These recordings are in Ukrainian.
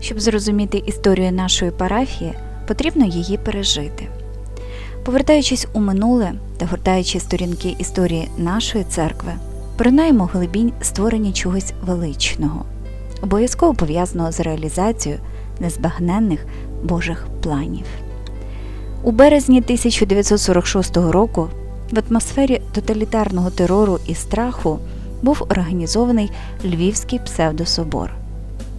Щоб зрозуміти історію нашої парафії, потрібно її пережити. Повертаючись у минуле та гортаючи сторінки історії нашої церкви, поринаємо глибінь створення чогось величного, обов'язково пов'язаного з реалізацією незбагненних Божих планів. У березні 1946 року в атмосфері тоталітарного терору і страху був організований Львівський псевдособор.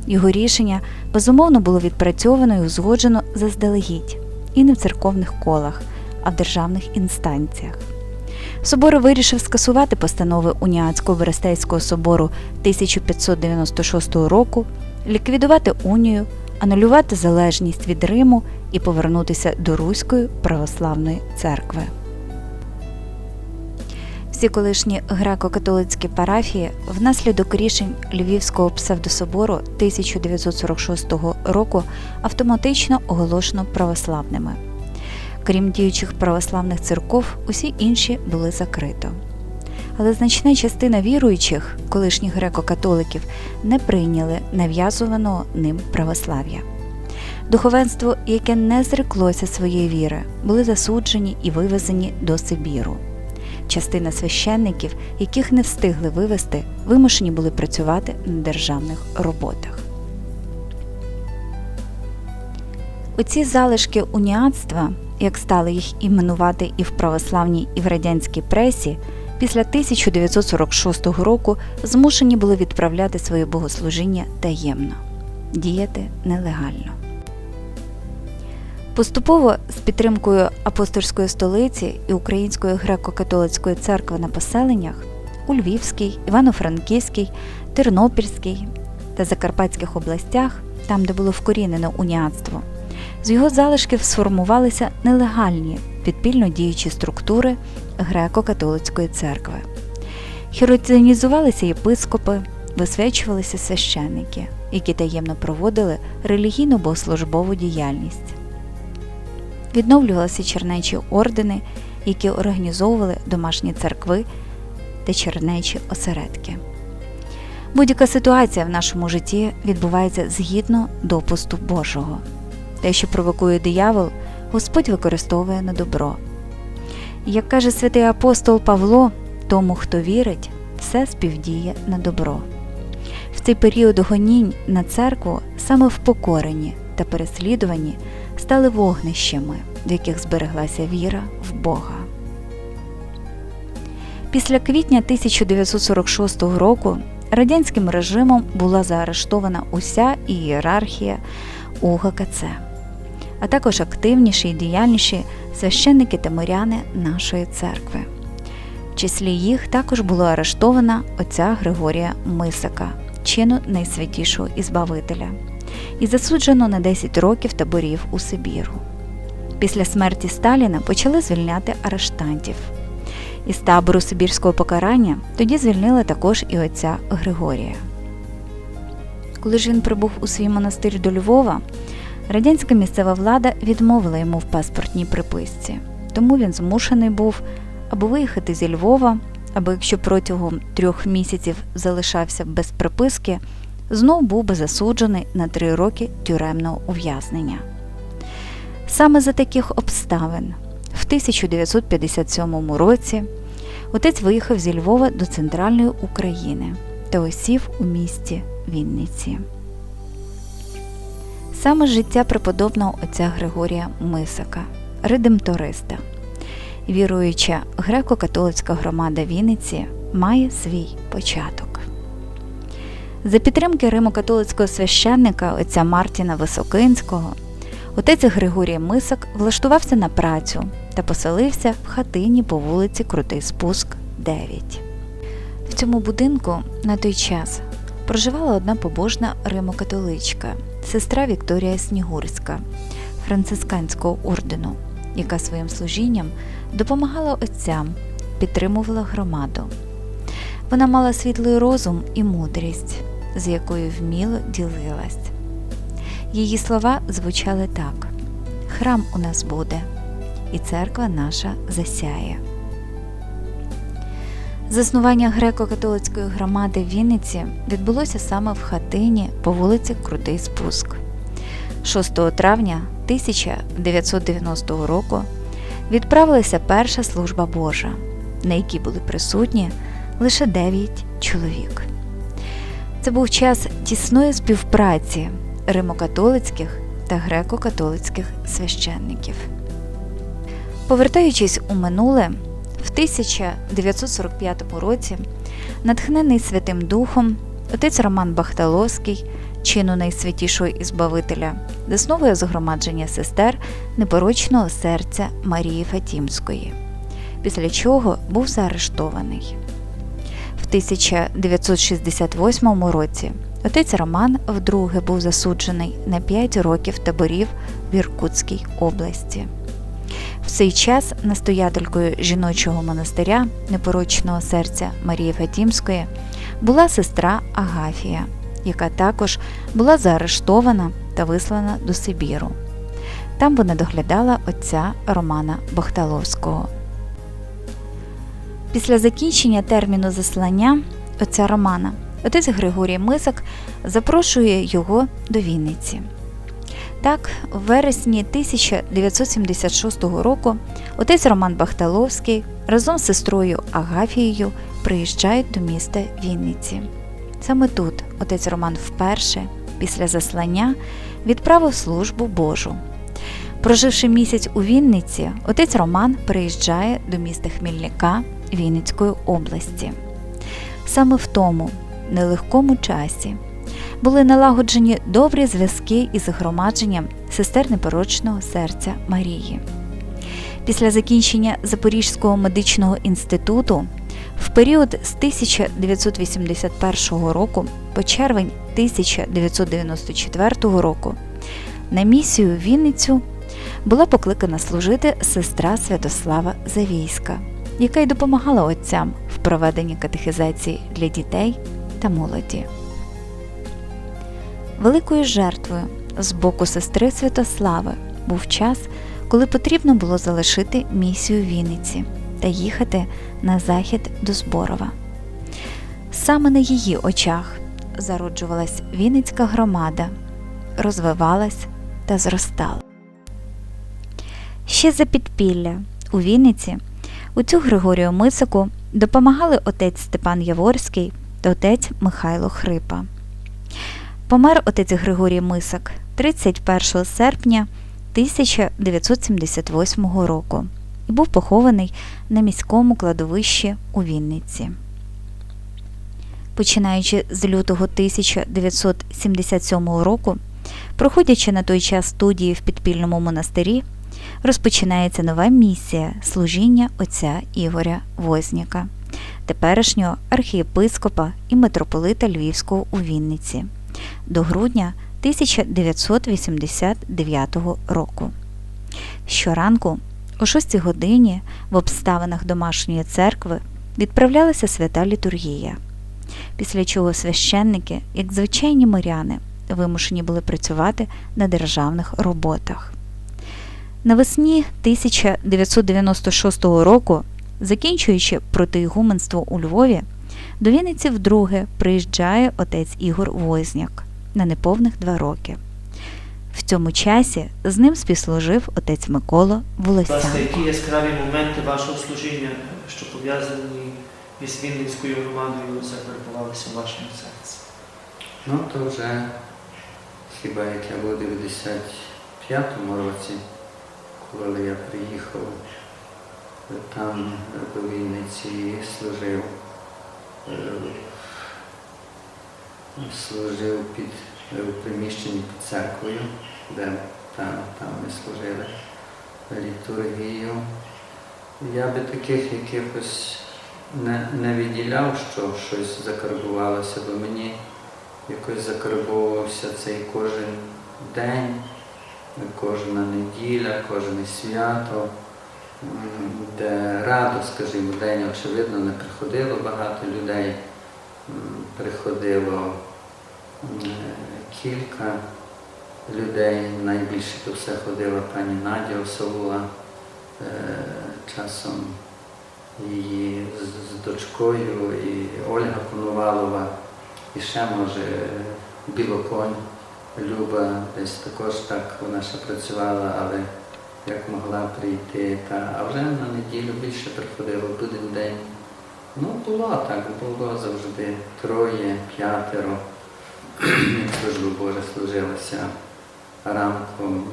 Його рішення безумовно було відпрацьовано і узгоджено заздалегідь і не в церковних колах, а в державних інстанціях. Собор вирішив скасувати постанови Уніатського Берестейського собору 1596 року, ліквідувати унію, анулювати залежність від Риму і повернутися до Руської православної церкви. Всі колишні греко-католицькі парафії внаслідок рішень Львівського псевдособору 1946 року автоматично оголошено православними. Крім діючих православних церков, усі інші були закрито. Але значна частина віруючих, колишніх греко-католиків, не прийняли нав'язуваного ним православ'я. Духовенство, яке не зреклося своєї віри, були засуджені і вивезені до Сибіру. Частина священників, яких не встигли вивезти, вимушені були працювати на державних роботах. Оці залишки уніатства, як стали їх іменувати і в православній, і в радянській пресі, після 1946 року змушені були відправляти своє богослужіння таємно, діяти нелегально. Поступово з підтримкою апостольської столиці і Української греко-католицької церкви на поселеннях у Львівській, Івано-Франківській, Тернопільській та Закарпатських областях, там, де було вкорінено уніатство, з його залишків сформувалися нелегальні підпільно діючі структури греко-католицької церкви. Хіротонізувалися єпископи, висвячувалися священники, які таємно проводили релігійну богослужбову діяльність. Відновлювалися чернечі ордени, які організовували домашні церкви та чернечі осередки. Будь-яка ситуація в нашому житті відбувається згідно допусту Божого. Те, що провокує диявол, Господь використовує на добро. Як каже святий апостол Павло, тому, хто вірить, все співдіє на добро. В цей період гонінь на церкву саме впокорені та переслідувані стали вогнищами, в яких збереглася віра в Бога. Після квітня 1946 року радянським режимом була заарештована уся ієрархія УГКЦ, а також активніші і діяльніші священники та миряни нашої церкви. В числі їх також було арештована отця Григорія Мисака, чину найсвятішого ізбавителя, і засуджено на 10 років таборів у Сибіру. Після смерті Сталіна почали звільняти арештантів. Із табору Сибірського покарання тоді звільнили також і отця Григорія. Коли ж він прибув у свій монастир до Львова, радянська місцева влада відмовила йому в паспортній приписці, тому він змушений був або виїхати зі Львова, або якщо протягом трьох місяців залишався без приписки, знов був би засуджений на три роки тюремного ув'язнення. Саме за таких обставин в 1957 році отець виїхав зі Львова до центральної України та осів у місті Вінниці. Саме життя преподобного отця Григорія Мисака, редемториста, віруюча греко-католицька громада Вінниці має свій початок. За підтримки римо-католицького священника отця Мартіна Високинського Отець Григорій Мисак влаштувався на працю та поселився в хатині по вулиці Крутий Спуск, 9. В цьому будинку на той час проживала одна побожна римокатоличка, сестра Вікторія Снігурська, францисканського ордену, яка своїм служінням допомагала отцям, підтримувала громаду. Вона мала світлий розум і мудрість, з якою вміло ділилась. Її слова звучали так: Храм у нас буде, і церква наша засяє. Заснування греко-католицької громади в Вінниці відбулося саме в хатині по вулиці Крутий Спуск, 6 травня 1990 року відправилася перша служба Божа, на якій були присутні лише 9 чоловік. Це був час тісної співпраці римокатолицьких та греко-католицьких священників. Повертаючись у минуле, в 1945 році, натхнений Святим Духом, отець Роман Бахталовський, чину найсвятішого Ізбавителя, засновує згромадження сестер непорочного серця Марії Фатімської, після чого був заарештований. В 1968 році отець Роман вдруге був засуджений на 5 років таборів в Іркутській області. В цей час настоятелькою жіночого монастиря непорочного серця Марії Фатімської була сестра Агафія, яка також була заарештована та вислана до Сибіру. Там вона доглядала отця Романа Бахталовського. Після закінчення терміну заслання отця Романа отець Григорій Мисак запрошує його до Вінниці. Так, в вересні 1976 року отець Роман Бахталовський разом з сестрою Агафією приїжджають до міста Вінниці. Саме тут отець Роман вперше, після заслання, відправив службу Божу. Проживши місяць у Вінниці, отець Роман приїжджає до міста Хмільника Вінницької області. Саме в тому нелегкому часі були налагоджені добрі зв'язки із громадженням сестер непорочного серця Марії. Після закінчення Запорізького медичного інституту в період з 1981 року по червень 1994 року на місію в Вінницю була покликана служити сестра Святослава Завійська, яка й допомагала отцям в проведенні катехізації для дітей та молоді. Великою жертвою з боку сестри Святослави був час, коли потрібно було залишити місію Вінниці та їхати на захід до Зборова. Саме на її очах зароджувалась Вінницька громада, розвивалась та зростала. Ще за підпілля у Вінниці отцю Григорію Мисику допомагали отець Степан Яворський та отець Михайло Хрипа. Помер отець Григорій Мисак 31 серпня 1978 року і був похований на міському кладовищі у Вінниці. Починаючи з лютого 1977 року, проходячи на той час студії в підпільному монастирі, розпочинається нова місія служіння отця Ігоря Возняка, теперішнього архієпископа і митрополита Львівського у Вінниці до грудня 1989 року. Щоранку о 6 годині в обставинах домашньої церкви відправлялася свята літургія, після чого священники, як звичайні миряни, вимушені були працювати на державних роботах. Навесні 1996 року, закінчуючи протиігуменство у Львові, до Вінниці вдруге приїжджає отець Ігор Возняк на неповних два роки. В цьому часі з ним співслужив отець Микола Волосян. які яскраві моменти вашого служіння, що пов'язані із Вінницькою громадою, закарбувалися в вашому серці? Ну, то вже хіба як я був у 95-му році, коли я приїхав там до Вінниці служив. е, Служив під е, у приміщенні під церквою, де там, там ми служили літургію. Я би таких якихось не, не відділяв, що щось закарбувалося, бо мені якось закарбовувався цей кожен день, кожна неділя, кожне свято, де радо, скажімо, день, очевидно, не приходило багато людей, приходило кілька людей, найбільше то все ходила пані Надя Осаула, е, часом її з дочкою, і Ольга Коновалова, і ще може Білоконь Люба десь також так вона ще працювала, але як могла прийти. Та, а вже на неділю більше приходило, будь день. Ну, було так, було завжди троє, п'ятеро. Як служба Божа служилася ранком.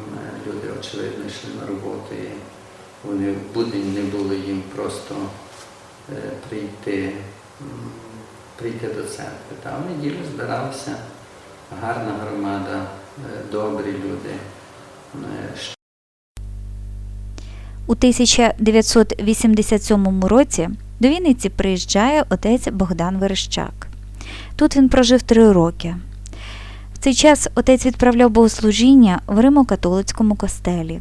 Люди, очевидно, йшли на роботу і вони в будень не було їм просто е, прийти, прийти до церкви. Та в неділю збиралися гарна громада, е, добрі люди. е, У 1987 році до Вінниці приїжджає отець Богдан Верещак. Тут він прожив три роки. В цей час отець відправляв богослужіння в Римо-католицькому костелі.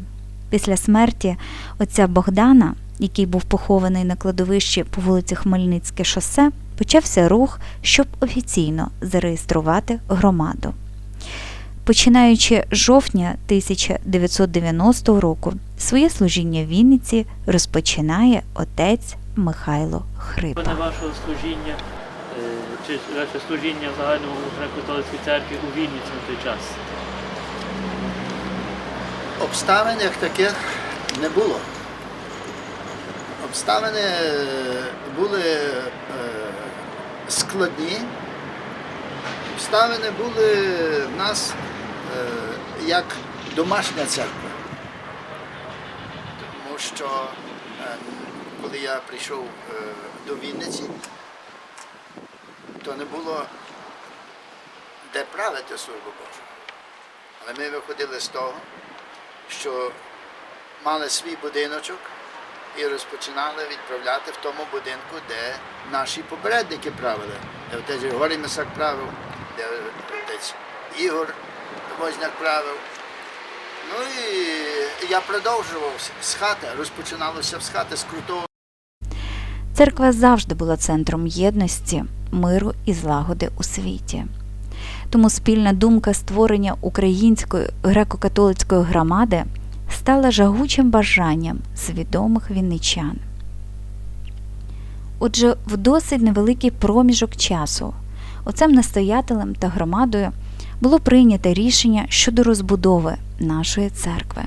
Після смерті отця Богдана, який був похований на кладовищі по вулиці Хмельницьке шосе, почався рух, щоб офіційно зареєструвати громаду. Починаючи з жовтня 1990 року, своє служіння в Вінниці розпочинає отець Михайло Хрипа. Пане вашого служіння, е, чи ваше служіння в загальному греко-католицькій церкві у Вінниці на той час? Обставин як таких не було. Обставини е, були е, складні. Обставини були в нас е, як домашня церква. Тому що коли я прийшов до Вінниці, то не було де правити службу Божу. Але ми виходили з того, що мали свій будиночок і розпочинали відправляти в тому будинку, де наші попередники правили. Де отець Григорій Мисак правив, де отець Ігор Возняк правив. Ну і я продовжував з хати, розпочиналося з хати з крутого. Церква завжди була центром єдності, миру і злагоди у світі. Тому спільна думка створення української греко-католицької громади стала жагучим бажанням свідомих вінничан. Отже, в досить невеликий проміжок часу отцем настоятелем та громадою було прийнято рішення щодо розбудови нашої церкви.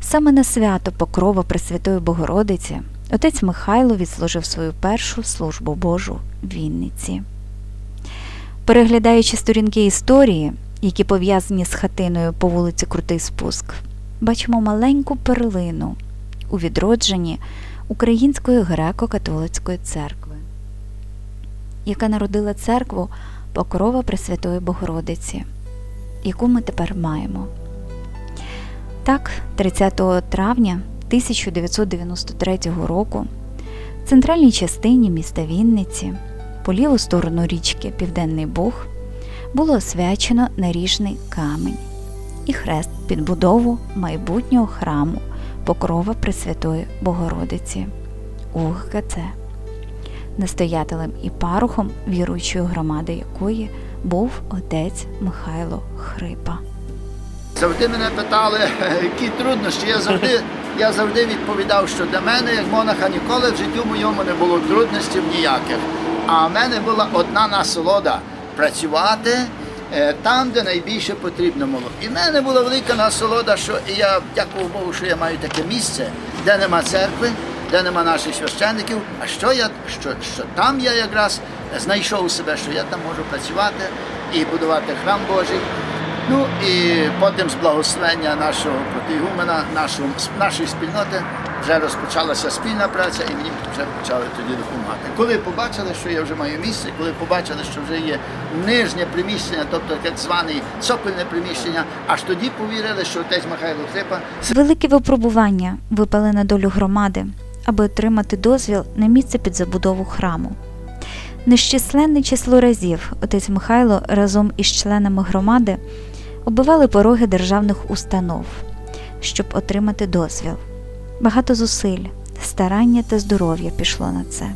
Саме на свято Покрова Пресвятої Богородиці отець Михайло відслужив свою першу службу Божу в Вінниці. Переглядаючи сторінки історії, які пов'язані з хатиною по вулиці Крутий Спуск, бачимо маленьку перлину у відродженні Української греко-католицької церкви, яка народила церкву Покрова Пресвятої Богородиці, яку ми тепер маємо. Так, 30 травня 1993 року в центральній частині міста Вінниці по ліву сторону річки Південний Буг було освячено наріжний камінь і хрест під будову майбутнього храму Покрова Пресвятої Богородиці УГКЦ, настоятелем і парухом віруючої громади якої був отець Михайло Хрипа. Завжди мене питали, які труднощі. Я завжди, я завжди відповідав, що для мене, як монаха, ніколи в життю моєму не було труднощів ніяких. А в мене була одна насолода працювати там, де найбільше потрібно було. І в мене була велика насолода, що я дякую Богу, що я маю таке місце, де нема церкви, де нема наших священників. А що я що, що там я якраз знайшов себе, що я там можу працювати і будувати храм Божий. Ну і потім з благословення нашого протигумена, нашої спільноти, вже розпочалася спільна праця, і мені вже почали тоді допомагати. Коли побачили, що я вже маю місце, коли побачили, що вже є нижнє приміщення, тобто так зване цокольне приміщення, аж тоді повірили, що отець Михайло Хрипа Велике випробування випали на долю громади, аби отримати дозвіл на місце під забудову храму. Нещисленне число разів отець Михайло разом із членами громади оббивали пороги державних установ, щоб отримати дозвіл. Багато зусиль, старання та здоров'я пішло на це.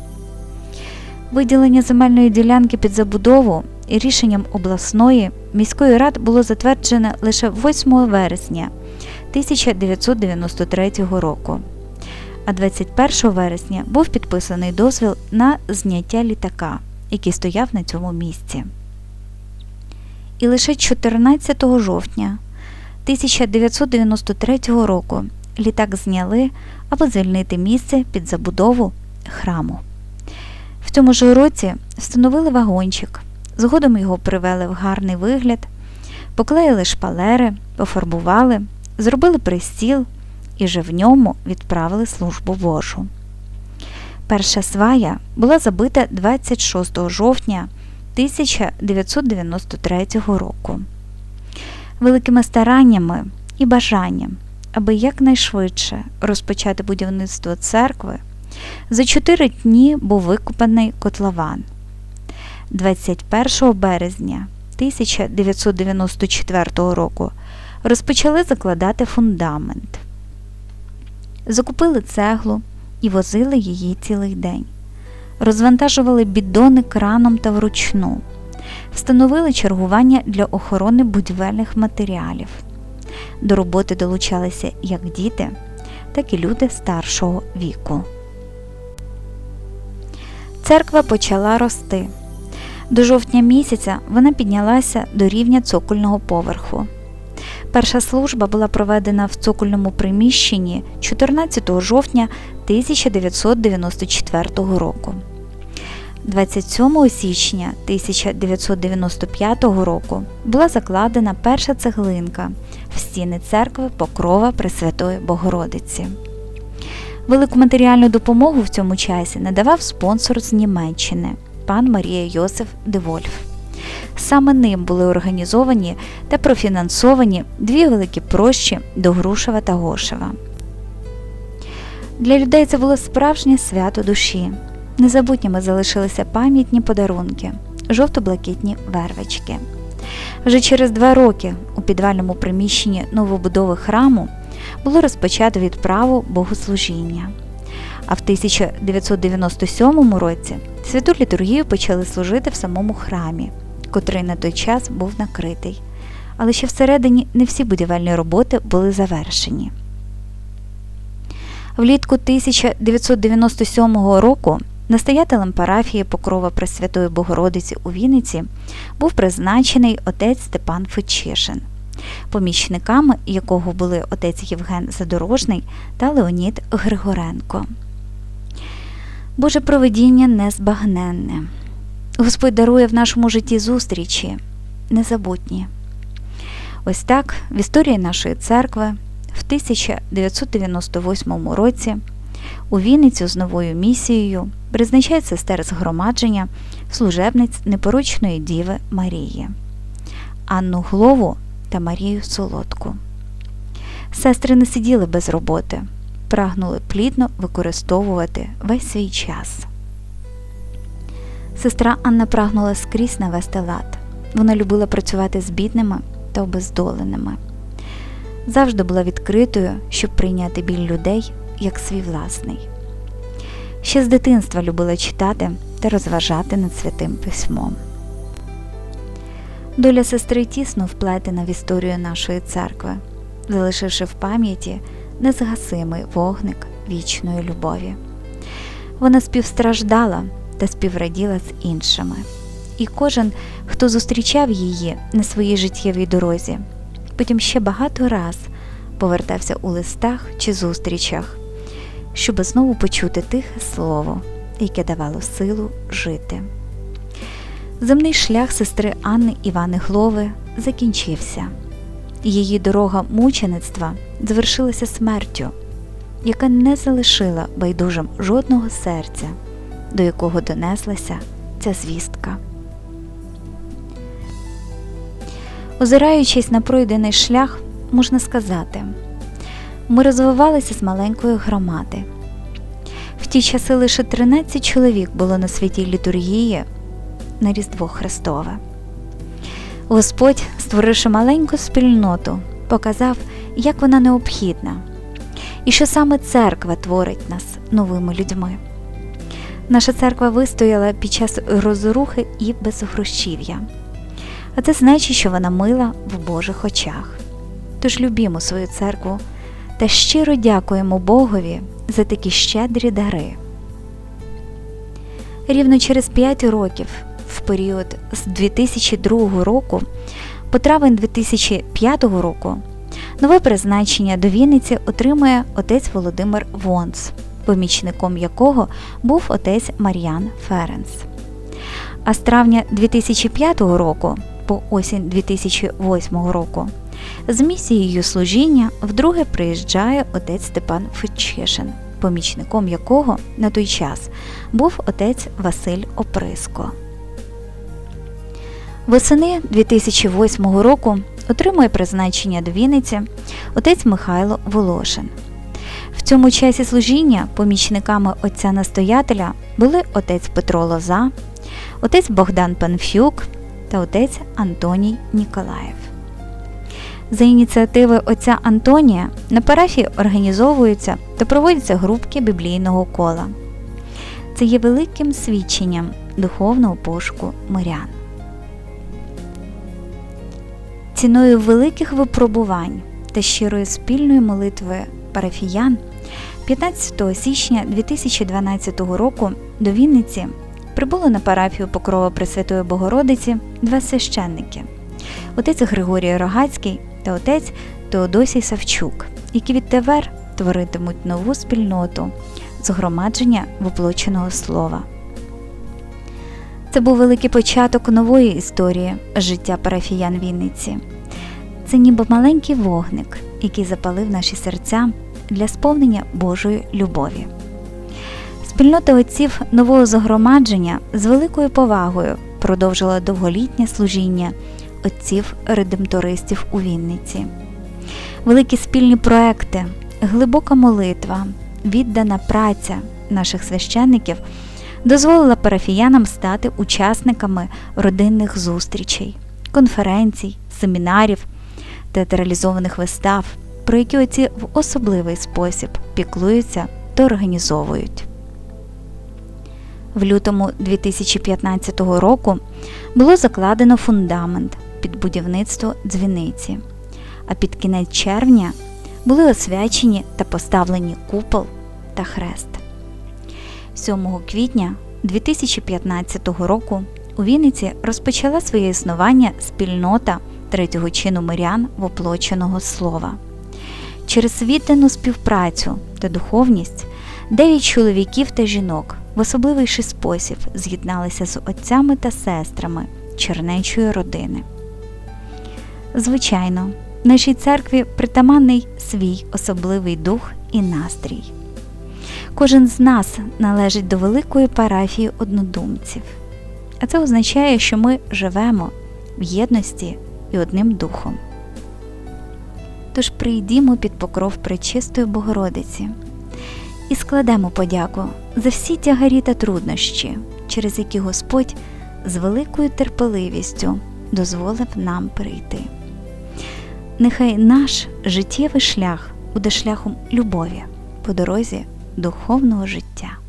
Виділення земельної ділянки під забудову і рішенням обласної міської ради було затверджене лише 8 вересня 1993 року. А 21 вересня був підписаний дозвіл на зняття літака, який стояв на цьому місці. і лише 14 жовтня 1993 року літак зняли, аби звільнити місце під забудову храму. В цьому ж році встановили вагончик, згодом його привели в гарний вигляд, поклеїли шпалери, пофарбували, зробили пристіл і вже в ньому відправили службу Божу. Перша свая була забита 26 жовтня 1993 року. Великими стараннями і бажанням, аби якнайшвидше розпочати будівництво церкви, за чотири дні був викопаний котлован. 21 березня 1994 року розпочали закладати фундамент. Закупили цеглу і возили її цілий день. Розвантажували бідони краном та вручну. Встановили чергування для охорони будівельних матеріалів. До роботи долучалися як діти, так і люди старшого віку. Церква почала рости. До жовтня місяця вона піднялася до рівня цокольного поверху. Перша служба була проведена в цокольному приміщенні 14 жовтня 1994 року. 27 січня 1995 року була закладена перша цеглинка в стіни церкви Покрова Пресвятої Богородиці. Велику матеріальну допомогу в цьому часі надавав спонсор з Німеччини пан Марія Йосиф Девольф. Саме ним були організовані та профінансовані дві великі прощі до Грушева та Гошева. Для людей це було справжнє свято душі. Незабутніми залишилися пам'ятні подарунки, жовто-блакитні вервички. Вже через два роки у підвальному приміщенні новобудови храму було розпочато відправу богослужіння. А в 1997 році святу літургію почали служити в самому храмі, котрий на той час був накритий. Але ще всередині не всі будівельні роботи були завершені. Влітку 1997 року настоятелем парафії Покрова Пресвятої Богородиці у Вінниці був призначений отець Степан Фечишин, помічниками якого були отець Євген Задорожний та Леонід Григоренко. Боже провидіння незбагненне. Господь дарує в нашому житті зустрічі незабутні. Ось так в історії нашої церкви в 1998 році у Вінницю з новою місією призначає сестер згромадження служебниць непорочної Діви Марії, Анну Глову та Марію Солодку. Сестри не сиділи без роботи, прагнули плідно використовувати весь свій час. Сестра Анна прагнула скрізь навести лад. Вона любила працювати з бідними та обездоленими. Завжди була відкритою, щоб прийняти біль людей як свій власний. Ще з дитинства любила читати та розважати над святим письмом. Доля сестри тісно вплетена в історію нашої церкви, залишивши в пам'яті незгасимий вогник вічної любові. Вона співстраждала та співраділа з іншими. І кожен, хто зустрічав її на своїй життєвій дорозі, потім ще багато раз повертався у листах чи зустрічах, щоб знову почути тихе слово, яке давало силу жити. Земний шлях сестри Анни Івани Глови закінчився. Її дорога мучеництва завершилася смертю, яка не залишила байдужим жодного серця, до якого донеслася ця звістка. Озираючись на пройдений шлях, можна сказати, ми розвивалися з маленької громади. В ті часи лише 13 чоловік було на святій літургії на Різдво Христове. Господь, створивши маленьку спільноту, показав, як вона необхідна, і що саме церква творить нас новими людьми. Наша церква вистояла під час розрухи і безгрошів'я, а це значить, що вона мила в Божих очах. Тож любімо свою церкву та щиро дякуємо Богові за такі щедрі дари. Рівно через 5 років, в період з 2002 року По травень 2005 року нове призначення до Вінниці отримує отець Володимир Вонс, помічником якого був отець Мар'ян Ференс. А з травня 2005 року по осінь 2008 року з місією служіння вдруге приїжджає отець Степан Фетчишин, помічником якого на той час був отець Василь Оприско. Восени 2008 року отримує призначення до Вінниці отець Михайло Волошин. В цьому часі служіння помічниками отця настоятеля були отець Петро Лоза, отець Богдан Панфюк та отець Антоній Ніколаєв. За ініціативи отця Антонія на парафії організовуються та проводяться групки біблійного кола. Це є великим свідченням духовного пошуку мирян. Ціною великих випробувань та щирої спільної молитви парафіян 15 січня 2012 року до Вінниці прибуло на парафію Покрова Пресвятої Богородиці два священники отець Григорій Рогацький та отець Теодосій Савчук, які відтепер творитимуть нову спільноту згромадження воплоченого слова. Це був великий початок нової історії життя парафіян Вінниці. Це ніби маленький вогник, який запалив наші серця для сповнення Божої любові. Спільнота отців нового загромадження з великою повагою продовжила довголітнє служіння отців редемтористів у Вінниці. Великі спільні проекти, глибока молитва, віддана праця наших священників дозволила парафіянам стати учасниками родинних зустрічей, конференцій, семінарів, театралізованих вистав, про які отці в особливий спосіб піклуються та організовують. В лютому 2015 року було закладено фундамент під будівництво дзвіниці, а під кінець червня були освячені та поставлені купол та хрест. 7 квітня 2015 року у Вінниці розпочала своє існування спільнота третього чину мирян воплоченого слова. Через віддану співпрацю та духовність дев'ять чоловіків та жінок в особливіший спосіб з'єдналися з отцями та сестрами чернечої родини. Звичайно, нашій церкві притаманний свій особливий дух і настрій. Кожен з нас належить до великої парафії однодумців, а це означає, що ми живемо в єдності і одним духом. Тож прийдімо під покров Пречистої Богородиці і складемо подяку за всі тягарі та труднощі, через які Господь з великою терпеливістю дозволив нам прийти. Нехай наш життєвий шлях буде шляхом любові по дорозі духовного життя.